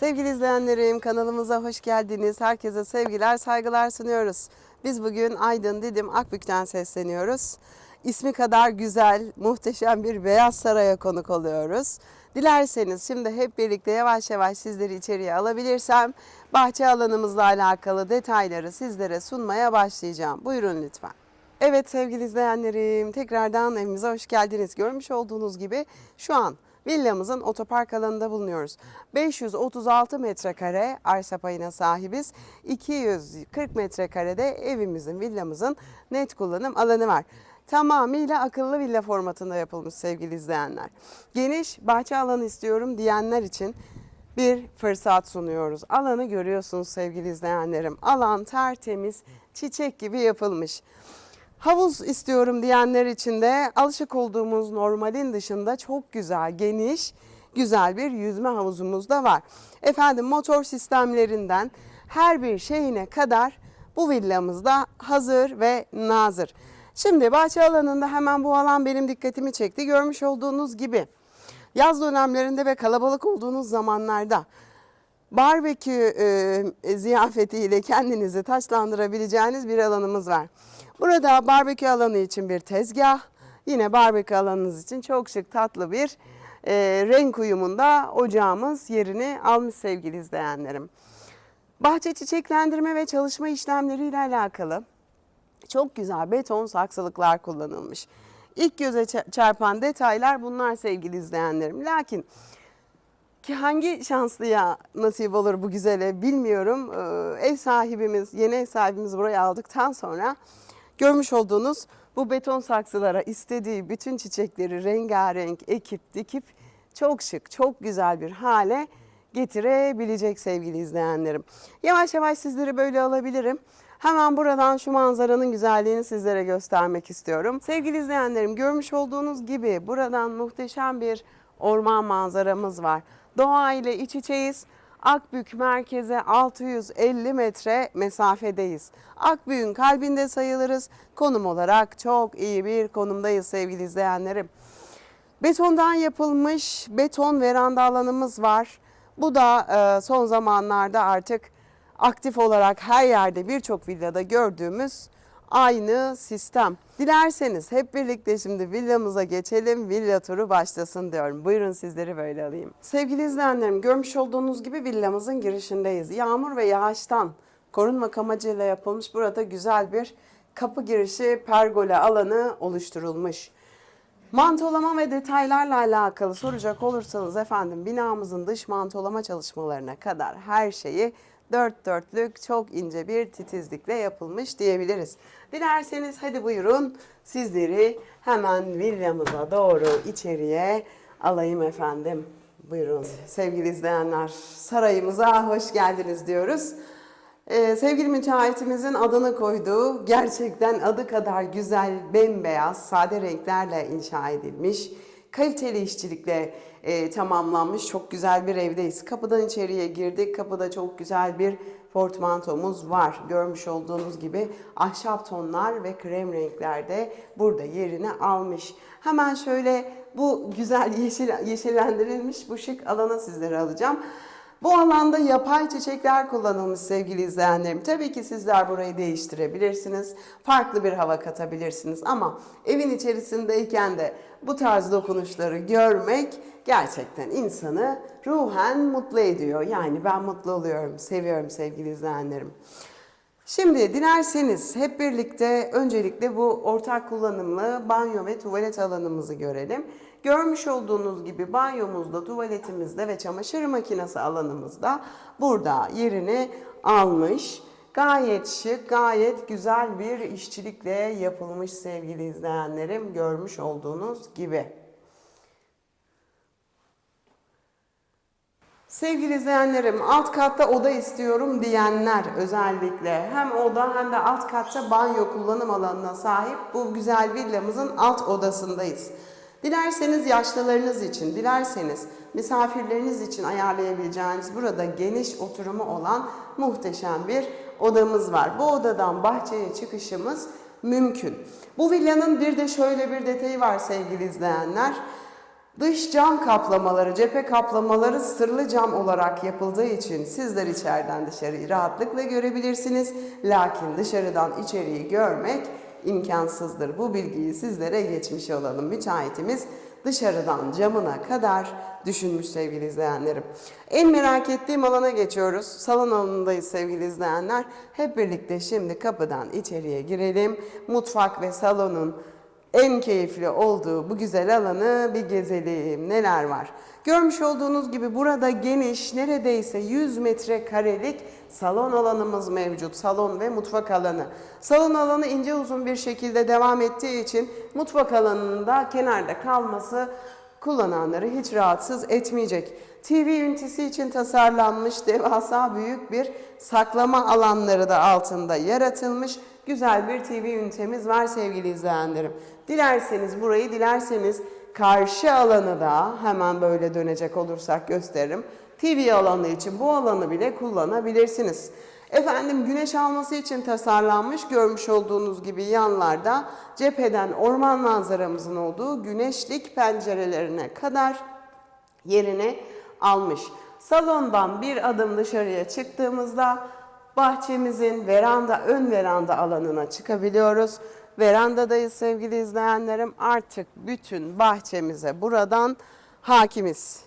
Sevgili izleyenlerim kanalımıza hoş geldiniz. Herkese sevgiler, saygılar sunuyoruz. Biz bugün Aydın Didim Akbük'ten sesleniyoruz. İsmi kadar güzel, muhteşem bir Beyaz Saray'a konuk oluyoruz. Dilerseniz şimdi hep birlikte yavaş yavaş sizleri içeriye alabilirsem bahçe alanımızla alakalı detayları sizlere sunmaya başlayacağım. Buyurun lütfen. Evet sevgili izleyenlerim tekrardan evimize hoş geldiniz. Görmüş olduğunuz gibi şu an villamızın otopark alanında bulunuyoruz. 536 metrekare arsa payına sahibiz. 240 metrekarede evimizin, villamızın net kullanım alanı var. Tamamıyla akıllı villa formatında yapılmış sevgili izleyenler. Geniş bahçe alanı istiyorum diyenler için bir fırsat sunuyoruz. Alanı görüyorsunuz sevgili izleyenlerim. Alan tertemiz, çiçek gibi yapılmış. Havuz istiyorum diyenler için de alışık olduğumuz normalin dışında çok güzel, geniş, güzel bir yüzme havuzumuz da var. Efendim motor sistemlerinden her bir şeyine kadar bu villamızda hazır ve nazır. Şimdi bahçe alanında hemen bu alan benim dikkatimi çekti. Görmüş olduğunuz gibi yaz dönemlerinde ve kalabalık olduğunuz zamanlarda barbekü e, ziyafetiyle kendinizi taçlandırabileceğiniz bir alanımız var. Burada barbekü alanı için bir tezgah, yine barbekü alanınız için çok şık tatlı bir e, renk uyumunda ocağımız yerini almış sevgili izleyenlerim. Bahçe çiçeklendirme ve çalışma işlemleriyle alakalı çok güzel beton saksılıklar kullanılmış. İlk göze ça- çarpan detaylar bunlar sevgili izleyenlerim. Lakin ki hangi şanslıya nasip olur bu güzele bilmiyorum. Ee, ev sahibimiz, yeni ev sahibimiz burayı aldıktan sonra görmüş olduğunuz bu beton saksılara istediği bütün çiçekleri rengarenk ekip dikip çok şık, çok güzel bir hale getirebilecek sevgili izleyenlerim. Yavaş yavaş sizleri böyle alabilirim. Hemen buradan şu manzaranın güzelliğini sizlere göstermek istiyorum. Sevgili izleyenlerim görmüş olduğunuz gibi buradan muhteşem bir orman manzaramız var. Doğa ile iç içeyiz. Akbük merkeze 650 metre mesafedeyiz. Akbük'ün kalbinde sayılırız. Konum olarak çok iyi bir konumdayız sevgili izleyenlerim. Betondan yapılmış beton veranda alanımız var. Bu da e, son zamanlarda artık aktif olarak her yerde birçok villada gördüğümüz aynı sistem. Dilerseniz hep birlikte şimdi villamıza geçelim, villa turu başlasın diyorum. Buyurun sizleri böyle alayım. Sevgili izleyenlerim görmüş olduğunuz gibi villamızın girişindeyiz. Yağmur ve yağıştan korunmak amacıyla yapılmış burada güzel bir kapı girişi pergola alanı oluşturulmuş. Mantolama ve detaylarla alakalı soracak olursanız efendim binamızın dış mantolama çalışmalarına kadar her şeyi dört dörtlük çok ince bir titizlikle yapılmış diyebiliriz. Dilerseniz hadi buyurun sizleri hemen villamıza doğru içeriye alayım efendim. Buyurun sevgili izleyenler sarayımıza hoş geldiniz diyoruz. Ee, sevgili müteahhitimizin adını koyduğu gerçekten adı kadar güzel, bembeyaz, sade renklerle inşa edilmiş, kaliteli işçilikle e, tamamlanmış çok güzel bir evdeyiz. Kapıdan içeriye girdik. Kapıda çok güzel bir portmantomuz var. Görmüş olduğunuz gibi ahşap tonlar ve krem renklerde burada yerini almış. Hemen şöyle bu güzel yeşil, yeşillendirilmiş bu şık alana sizleri alacağım. Bu alanda yapay çiçekler kullanılmış sevgili izleyenlerim. Tabii ki sizler burayı değiştirebilirsiniz. Farklı bir hava katabilirsiniz ama evin içerisindeyken de bu tarz dokunuşları görmek gerçekten insanı ruhen mutlu ediyor. Yani ben mutlu oluyorum, seviyorum sevgili izleyenlerim. Şimdi dilerseniz hep birlikte öncelikle bu ortak kullanımlı banyo ve tuvalet alanımızı görelim. Görmüş olduğunuz gibi banyomuzda, tuvaletimizde ve çamaşır makinesi alanımızda burada yerini almış. Gayet şık, gayet güzel bir işçilikle yapılmış sevgili izleyenlerim görmüş olduğunuz gibi. Sevgili izleyenlerim alt katta oda istiyorum diyenler özellikle hem oda hem de alt katta banyo kullanım alanına sahip bu güzel villamızın alt odasındayız. Dilerseniz yaşlılarınız için, dilerseniz misafirleriniz için ayarlayabileceğiniz burada geniş oturumu olan muhteşem bir odamız var. Bu odadan bahçeye çıkışımız mümkün. Bu villanın bir de şöyle bir detayı var sevgili izleyenler. Dış cam kaplamaları, cephe kaplamaları sırlı cam olarak yapıldığı için sizler içeriden dışarıyı rahatlıkla görebilirsiniz. Lakin dışarıdan içeriği görmek imkansızdır. Bu bilgiyi sizlere geçmiş olalım. Müteahhitimiz dışarıdan camına kadar düşünmüş sevgili izleyenlerim. En merak ettiğim alana geçiyoruz. Salon alanındayız sevgili izleyenler. Hep birlikte şimdi kapıdan içeriye girelim. Mutfak ve salonun en keyifli olduğu bu güzel alanı bir gezelim. Neler var? Görmüş olduğunuz gibi burada geniş neredeyse 100 metrekarelik salon alanımız mevcut. Salon ve mutfak alanı. Salon alanı ince uzun bir şekilde devam ettiği için mutfak alanında kenarda kalması kullananları hiç rahatsız etmeyecek. TV ünitesi için tasarlanmış devasa büyük bir saklama alanları da altında yaratılmış güzel bir TV ünitemiz var sevgili izleyenlerim. Dilerseniz burayı dilerseniz karşı alanı da hemen böyle dönecek olursak gösteririm. TV alanı için bu alanı bile kullanabilirsiniz. Efendim güneş alması için tasarlanmış görmüş olduğunuz gibi yanlarda cepheden orman manzaramızın olduğu güneşlik pencerelerine kadar yerini almış. Salondan bir adım dışarıya çıktığımızda bahçemizin veranda, ön veranda alanına çıkabiliyoruz. Verandadayız sevgili izleyenlerim. Artık bütün bahçemize buradan hakimiz.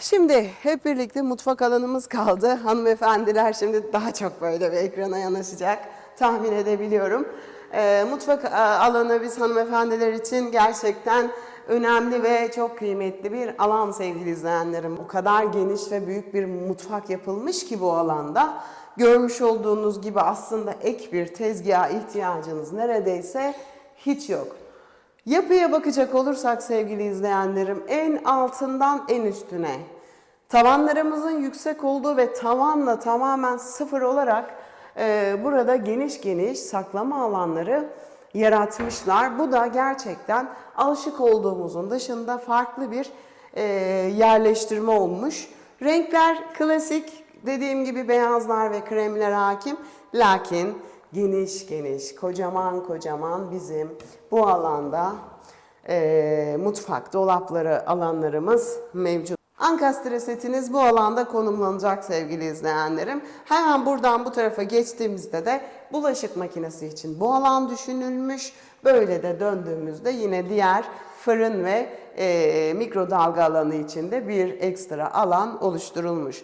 Şimdi hep birlikte mutfak alanımız kaldı. Hanımefendiler şimdi daha çok böyle bir ekrana yanaşacak tahmin edebiliyorum. Ee, mutfak e, alanı biz hanımefendiler için gerçekten önemli ve çok kıymetli bir alan sevgili izleyenlerim. O kadar geniş ve büyük bir mutfak yapılmış ki bu alanda. Görmüş olduğunuz gibi aslında ek bir tezgaha ihtiyacınız neredeyse hiç yok. Yapıya bakacak olursak sevgili izleyenlerim en altından en üstüne tavanlarımızın yüksek olduğu ve tavanla tamamen sıfır olarak e, burada geniş geniş saklama alanları yaratmışlar. Bu da gerçekten alışık olduğumuzun dışında farklı bir e, yerleştirme olmuş. Renkler klasik dediğim gibi beyazlar ve kremler hakim. Lakin geniş geniş, kocaman kocaman bizim bu alanda e, mutfak, dolapları alanlarımız mevcut. Ankastre setiniz bu alanda konumlanacak sevgili izleyenlerim. Hemen buradan bu tarafa geçtiğimizde de bulaşık makinesi için bu alan düşünülmüş. Böyle de döndüğümüzde yine diğer fırın ve e, mikrodalga alanı içinde bir ekstra alan oluşturulmuş.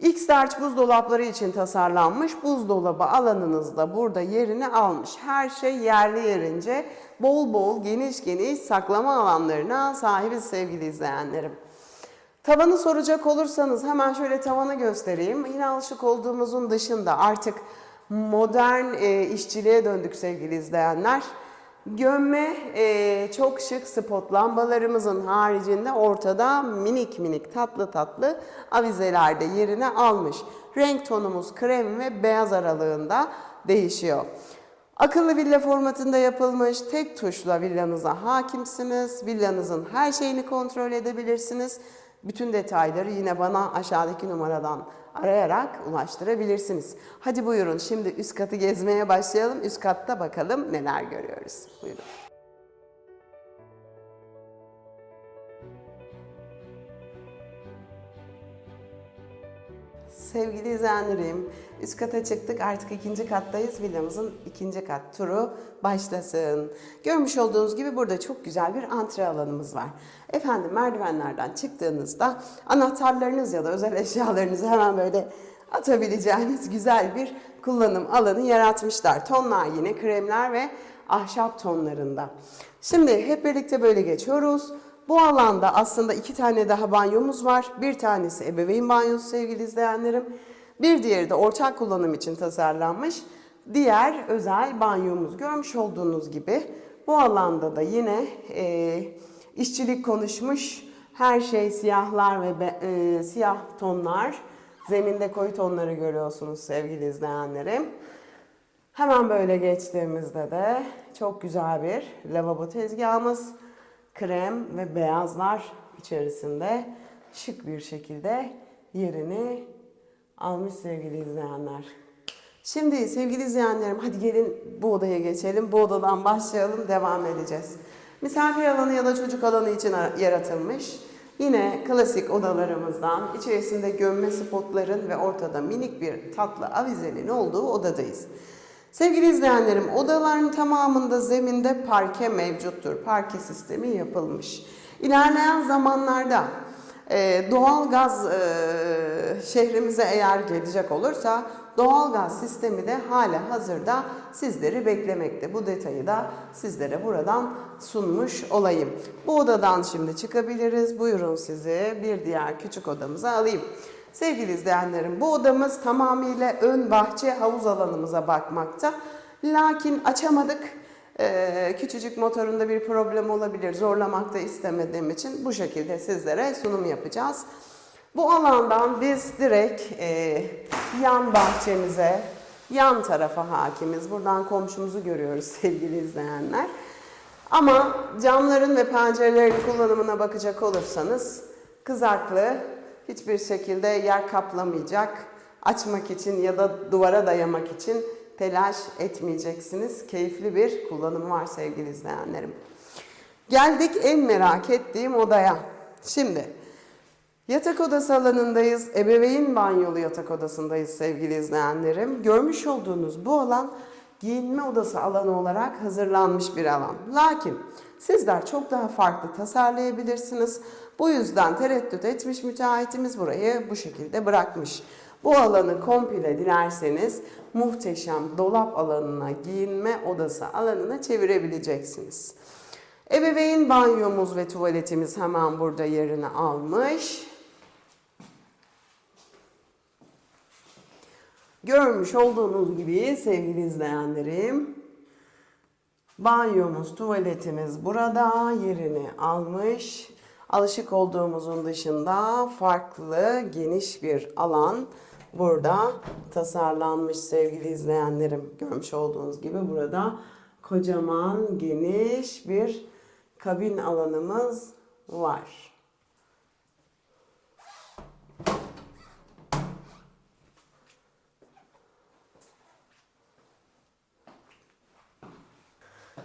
X-Large buzdolapları için tasarlanmış buzdolabı alanınızda burada yerini almış. Her şey yerli yerince bol bol geniş geniş saklama alanlarına sahibiz sevgili izleyenlerim. Tavanı soracak olursanız hemen şöyle tavanı göstereyim. Yine alışık olduğumuzun dışında artık modern e, işçiliğe döndük sevgili izleyenler. Gömme e, çok şık spot lambalarımızın haricinde ortada minik minik tatlı tatlı avizeler de yerini almış. Renk tonumuz krem ve beyaz aralığında değişiyor. Akıllı villa formatında yapılmış tek tuşla villanıza hakimsiniz. Villanızın her şeyini kontrol edebilirsiniz. Bütün detayları yine bana aşağıdaki numaradan arayarak ulaştırabilirsiniz. Hadi buyurun şimdi üst katı gezmeye başlayalım. Üst katta bakalım neler görüyoruz. Buyurun. Sevgili izleyenlerim, üst kata çıktık. Artık ikinci kattayız. Villamızın ikinci kat turu başlasın. Görmüş olduğunuz gibi burada çok güzel bir antre alanımız var. Efendim merdivenlerden çıktığınızda anahtarlarınız ya da özel eşyalarınızı hemen böyle atabileceğiniz güzel bir kullanım alanı yaratmışlar. Tonlar yine kremler ve ahşap tonlarında. Şimdi hep birlikte böyle geçiyoruz. Bu alanda aslında iki tane daha banyomuz var. Bir tanesi ebeveyn banyosu sevgili izleyenlerim. Bir diğeri de ortak kullanım için tasarlanmış. Diğer özel banyomuz. Görmüş olduğunuz gibi bu alanda da yine e, işçilik konuşmuş. Her şey siyahlar ve be, e, siyah tonlar. Zeminde koyu tonları görüyorsunuz sevgili izleyenlerim. Hemen böyle geçtiğimizde de çok güzel bir lavabo tezgahımız krem ve beyazlar içerisinde şık bir şekilde yerini almış sevgili izleyenler. Şimdi sevgili izleyenlerim hadi gelin bu odaya geçelim. Bu odadan başlayalım devam edeceğiz. Misafir alanı ya da çocuk alanı için ara- yaratılmış. Yine klasik odalarımızdan içerisinde gömme spotların ve ortada minik bir tatlı avizenin olduğu odadayız. Sevgili izleyenlerim, odaların tamamında zeminde parke mevcuttur. Parke sistemi yapılmış. İlerleyen zamanlarda e, doğal gaz e, şehrimize eğer gelecek olursa doğal gaz sistemi de hala hazırda sizleri beklemekte. Bu detayı da sizlere buradan sunmuş olayım. Bu odadan şimdi çıkabiliriz. Buyurun sizi bir diğer küçük odamıza alayım. Sevgili izleyenlerim bu odamız tamamıyla ön bahçe havuz alanımıza bakmakta. Lakin açamadık. Ee, küçücük motorunda bir problem olabilir. Zorlamak da istemediğim için bu şekilde sizlere sunum yapacağız. Bu alandan biz direkt e, yan bahçemize, yan tarafa hakimiz. Buradan komşumuzu görüyoruz sevgili izleyenler. Ama camların ve pencerelerin kullanımına bakacak olursanız kızaklı hiçbir şekilde yer kaplamayacak. Açmak için ya da duvara dayamak için telaş etmeyeceksiniz. Keyifli bir kullanımı var sevgili izleyenlerim. Geldik en merak ettiğim odaya. Şimdi yatak odası alanındayız. Ebeveyn banyolu yatak odasındayız sevgili izleyenlerim. Görmüş olduğunuz bu alan giyinme odası alanı olarak hazırlanmış bir alan. Lakin sizler çok daha farklı tasarlayabilirsiniz. Bu yüzden tereddüt etmiş müteahhitimiz burayı bu şekilde bırakmış. Bu alanı komple dilerseniz muhteşem dolap alanına, giyinme odası alanına çevirebileceksiniz. Ebeveyn banyomuz ve tuvaletimiz hemen burada yerini almış. Görmüş olduğunuz gibi sevgili izleyenlerim, banyomuz, tuvaletimiz burada yerini almış. Alışık olduğumuzun dışında farklı, geniş bir alan burada tasarlanmış sevgili izleyenlerim. Görmüş olduğunuz gibi burada kocaman, geniş bir kabin alanımız var.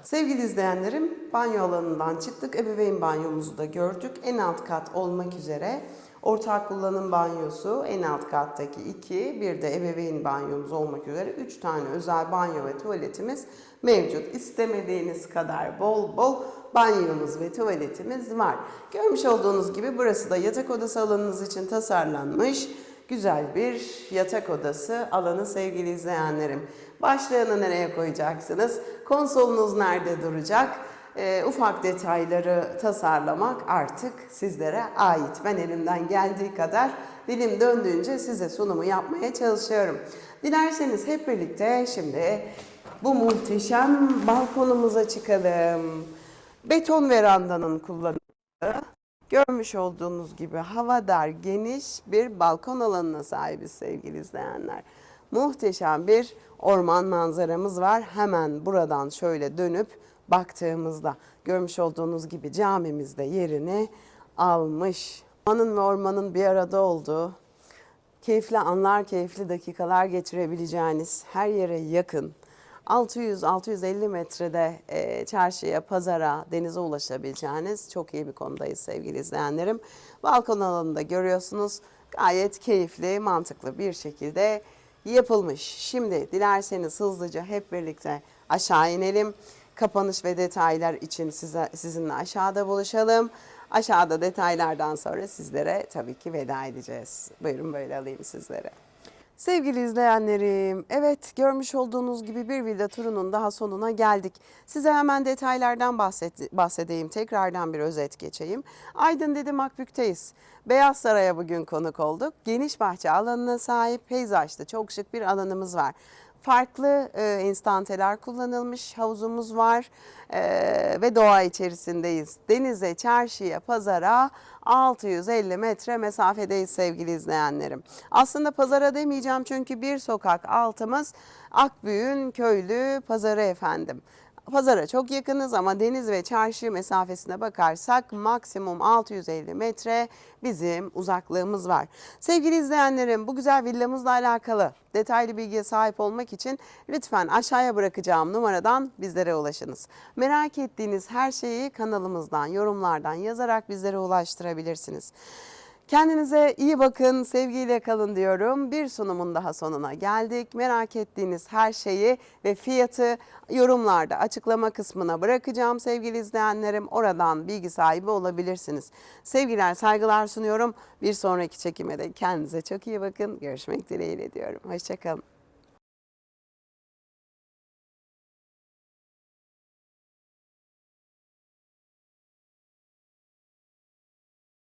Sevgili izleyenlerim, banyo alanından çıktık. Ebeveyn banyomuzu da gördük. En alt kat olmak üzere ortak kullanım banyosu en alt kattaki iki, bir de ebeveyn banyomuz olmak üzere üç tane özel banyo ve tuvaletimiz mevcut. İstemediğiniz kadar bol bol banyomuz ve tuvaletimiz var. Görmüş olduğunuz gibi burası da yatak odası alanınız için tasarlanmış güzel bir yatak odası alanı sevgili izleyenlerim. Başlığını nereye koyacaksınız? Konsolunuz nerede duracak? Ee, ufak detayları tasarlamak artık sizlere ait. Ben elimden geldiği kadar dilim döndüğünce size sunumu yapmaya çalışıyorum. Dilerseniz hep birlikte şimdi bu muhteşem balkonumuza çıkalım. Beton verandanın kullanımı Görmüş olduğunuz gibi hava dar, geniş bir balkon alanına sahibiz sevgili izleyenler. Muhteşem bir orman manzaramız var. Hemen buradan şöyle dönüp baktığımızda görmüş olduğunuz gibi camimiz de yerini almış. Ormanın ve ormanın bir arada olduğu, keyifli anlar, keyifli dakikalar geçirebileceğiniz her yere yakın 600-650 metrede e, çarşıya, pazara, denize ulaşabileceğiniz çok iyi bir konudayız sevgili izleyenlerim. Balkon alanında görüyorsunuz gayet keyifli, mantıklı bir şekilde yapılmış. Şimdi dilerseniz hızlıca hep birlikte aşağı inelim. Kapanış ve detaylar için size, sizinle aşağıda buluşalım. Aşağıda detaylardan sonra sizlere tabii ki veda edeceğiz. Buyurun böyle alayım sizlere. Sevgili izleyenlerim, evet görmüş olduğunuz gibi bir villa turunun daha sonuna geldik. Size hemen detaylardan bahset, bahsedeyim, tekrardan bir özet geçeyim. Aydın dedim Akbük'teyiz. Beyaz Saray'a bugün konuk olduk. Geniş bahçe alanına sahip peyzajlı çok şık bir alanımız var. Farklı e, instanteler kullanılmış havuzumuz var e, ve doğa içerisindeyiz. Denize, çarşıya, pazara 650 metre mesafedeyiz sevgili izleyenlerim. Aslında pazara demeyeceğim çünkü bir sokak altımız Akbüyün köylü pazarı efendim. Pazara çok yakınız ama deniz ve çarşı mesafesine bakarsak maksimum 650 metre bizim uzaklığımız var. Sevgili izleyenlerim bu güzel villamızla alakalı detaylı bilgiye sahip olmak için lütfen aşağıya bırakacağım numaradan bizlere ulaşınız. Merak ettiğiniz her şeyi kanalımızdan, yorumlardan yazarak bizlere ulaştırabilirsiniz. Kendinize iyi bakın, sevgiyle kalın diyorum. Bir sunumun daha sonuna geldik. Merak ettiğiniz her şeyi ve fiyatı yorumlarda açıklama kısmına bırakacağım sevgili izleyenlerim. Oradan bilgi sahibi olabilirsiniz. Sevgiler, saygılar sunuyorum. Bir sonraki çekime kendinize çok iyi bakın. Görüşmek dileğiyle diyorum. Hoşçakalın.